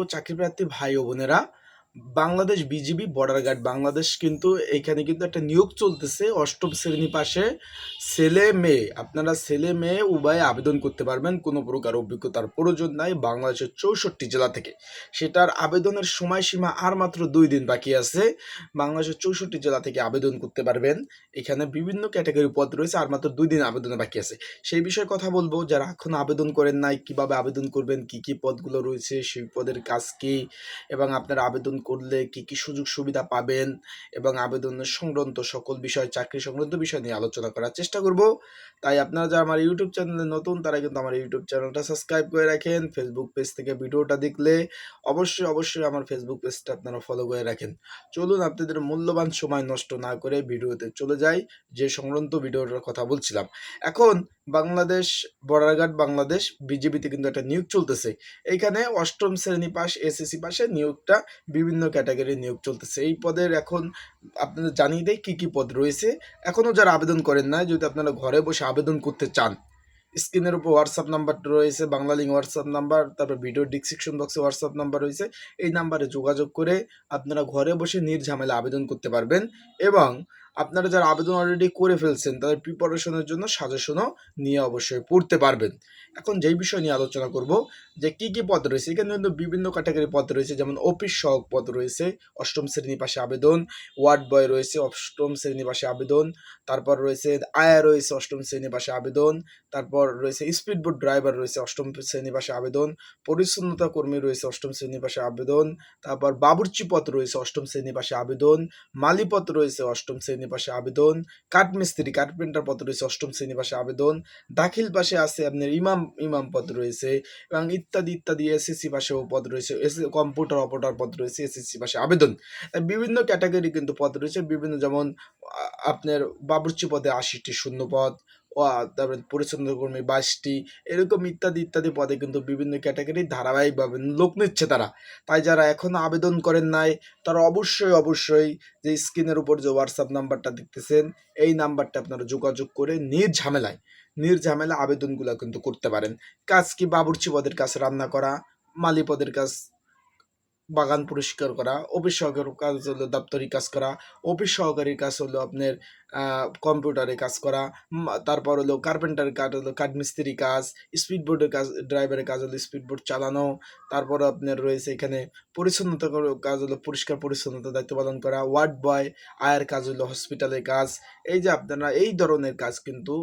ও চাকরিপ্রার্থী ভাই ও বোনেরা, Bangladesh BGB, border guard Bangladesh কিন্তু এখানে কিন্তু একটা নিয়োগ চলতেছে অষ্টম শ্রেণি পাশে। ছেলে মেয়ে, আপনারা ছেলে মেয়ে উভয়ে আবেদন করতে পারবেন কোনো প্রকার অভিজ্ঞতার প্রয়োজন নাই বাংলাদেশের চৌষট্টি জেলা থেকে। সেটার আবেদনের সময়সীমা আর মাত্র দুই দিন বাকি আছে। বাংলাদেশের চৌষট্টি জেলা থেকে আবেদন করতে পারবেন। এখানে বিভিন্ন ক্যাটাগরি পদ রয়েছে, আর মাত্র দুই দিন আবেদনের বাকি আছে। সেই বিষয়ে কথা বলব, যারা এখন আবেদন করেন নাই, কীভাবে আবেদন করবেন, কি কি পদগুলো রয়েছে, সেই পদের কাজ কি, এবং আপনারা আবেদন করলে কি কি সুযোগ সুবিধা পাবেন, এবং আবেদনের সংক্রান্ত সকল বিষয়, চাকরি সংক্রান্ত বিষয় নিয়ে আলোচনা করার চেষ্টা করব। তাই আপনারা যারা আমার ইউটিউব চ্যানেলে নতুন, তারা কিন্তু আমার ইউটিউব চ্যানেলটা সাবস্ক্রাইব করে রাখেন। ফেসবুক পেজ থেকে ভিডিওটা দেখলে অবশ্যই অবশ্যই আমার ফেসবুক পেজটা আপনারা ফলো করে রাখেন। চলুন আপনাদের মূল্যবান সময় নষ্ট না করে ভিডিওতে চলে যাই, যে সংক্রান্ত ভিডিওটার কথা বলছিলাম। এখন বাংলাদেশ বর্ডারঘাট বাংলাদেশ, বিজেপিতে কিন্তু একটা নিয়োগ চলতেছে। এইখানে অষ্টম শ্রেণি পাস এসএসসি পাশে নিয়োগটা বিভিন্ন ক্যাটাগরির নিয়োগ চলতেছে। এই পদের এখন আপনাদের জানিয়ে দেয় কী কী পদ রয়েছে। এখনও যারা আবেদন করেন না যদি আপনারা ঘরে বসে আবেদন করতে চান, স্ক্রিনের উপর হোয়াটসঅ্যাপ নাম্বারটা রয়েছে, বাংলা লিঙ্ক হোয়াটসঅ্যাপ নাম্বার তারপর ভিডিও ডিসক্রিপশন বক্সে হোয়াটসঅ্যাপ নাম্বার রয়েছে, এই নাম্বারে যোগাযোগ করে আপনারা ঘরে বসে নির্ঝামেলা আবেদন করতে পারবেন এবং আপনারা যারা আবেদন অলরেডি করে ফেলছেন, তাদের প্রিপারেশনের জন্য সাজেশনও নিয়ে অবশ্যই পড়তে পারবেন। এখন যেই বিষয় নিয়ে আলোচনা করব, যে কি কি পদ রয়েছে, এখানে কিন্তু বিভিন্ন ক্যাটাগরি পদ রয়েছে, যেমন অফিস সহক পদ রয়েছে, অষ্টম শ্রেণি পাশে আবেদন ওয়ার্ড বয় রয়েছে, অষ্টম শ্রেণি পাশে আবেদন, তারপর রয়েছে আয়া রয়েছে, অষ্টম শ্রেণি পাশে আবেদন, তারপর রয়েছে স্পিডবোট ড্রাইভার রয়েছে, অষ্টম শ্রেণি পাশে আবেদন, পরিচ্ছন্নতা কর্মী রয়েছে, অষ্টম শ্রেণি পাশে আবেদন, তারপর বাবুর্চি পদ রয়েছে, অষ্টম শ্রেণি পাশে আবেদন মালিপদ রয়েছে, অষ্টম শ্রেণি পাশে আবেদন, কাঠমিস্ত্রি, কার্পেন্টার পদ রয়েছে, অষ্টম শ্রেণি পাশে আবেদন, দাখিল পাশে আছে আপনার ইমাম ইমাম পদ রয়েছে এবং ইত্যাদি ইত্যাদি এসএসসি পাশেও পদ রয়েছে কম্পিউটার অপারেটর পদ রয়েছে এসএসসি পাশে আবেদন। বিভিন্ন ক্যাটাগরি কিন্তু পদ রয়েছে, বিভিন্ন যেমন আপনার বাবুর্চি পদে আশিটি শূন্য পদ তারপরে পরিচ্ছন্ন কর্মী বাইশটি এরকম ইত্যাদি ইত্যাদি পদে কিন্তু বিভিন্ন ক্যাটাগরি ধারাবাহিকভাবে লোক নিচ্ছে তারা। তাই যারা এখনও আবেদন করেন নাই, তারা অবশ্যই অবশ্যই যে স্ক্রিনের উপর যে হোয়াটসঅ্যাপ নাম্বারটা দেখতেছেন, এই নাম্বারটা আপনারা যোগাযোগ করে নির্ঝামেলায় নির্ঝামেলা আবেদনগুলো কিন্তু করতে পারেন। কাজ কি বাবুর্চি পদের কাজ, রান্না করা, মালি পদের কাজ বাগান পরিষ্কার করা অফিস সহকারীর কাজ হলো দাপ্তরিক কাজ করা অফিস সহকারীর কাজ হলো আপনার কম্পিউটারে কাজ করা তারপর হলো কার্পেন্টারের কাজ হলো কাঠমিস্ত্রি কাজ স্পিডবোর্ডের কাজ ড্রাইভারের কাজ হলো স্পিডবোর্ড চালানো, তারপর আপনার রয়েছে এখানে পরিচ্ছন্নতা কাজ হলো পরিষ্কার পরিচ্ছন্নতা দায়িত্ব পালন করা ওয়ার্ড বয় আয়ের কাজ হলো হসপিটালের কাজ, এই যে আপনারা এই ধরনের কাজ কিন্তু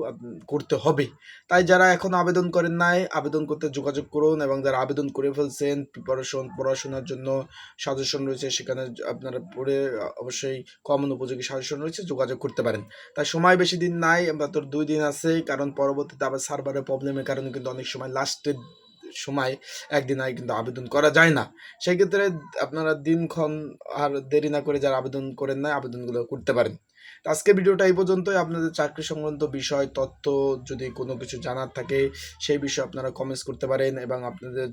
করতে হবে। তাই যারা এখন আবেদন করেন নাই, আবেদন করতে যোগাযোগ করুন এবং যারা আবেদন করে ফেলছেন প্রিপারেশন পড়াশোনার জন্য সাজেশন রয়েছে, সেখানে আপনারা পড়ে অবশ্যই কমন উপযোগী সাজেশন রয়েছে, যোগাযোগ করতে পারেন। তাই সময় বেশি দিন নাই মাত্র দুই দিন আছে, কারণ পরবর্তীতে আবার সার্ভারের প্রবলেমের কারণে কিন্তু অনেক সময় লাস্টের সময় একদিন আগে কিন্তু আবেদন করা যায় না। সেই ক্ষেত্রে আপনারা দিনক্ষণ আর দেরি না করে যারা আবেদন করেন না আবেদনগুলো করতে পারেন। আজকে ভিডিওটা এই পর্যন্তই। আপনাদের চাকরি সংক্রান্ত বিষয়, তথ্য যদি কোনো কিছু জানার থাকে, সেই বিষয়ে আপনারা কমেন্টস করতে পারেন এবং আপনাদের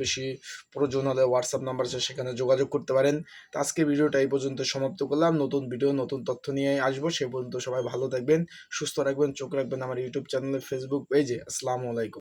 বেশি প্রয়োজন হলে হোয়াটসঅ্যাপ নাম্বার আছে, সেখানে যোগাযোগ করতে পারেন। তো আজকে ভিডিওটা এই পর্যন্ত সমাপ্ত করলাম। নতুন ভিডিও নতুন তথ্য নিয়ে আসব। সেই পর্যন্ত সবাই ভালো থাকবেন, সুস্থ রাখবেন, চোখ রাখবেন আমার ইউটিউব চ্যানেলে ফেসবুক পেজে আসসালামু আলাইকুম।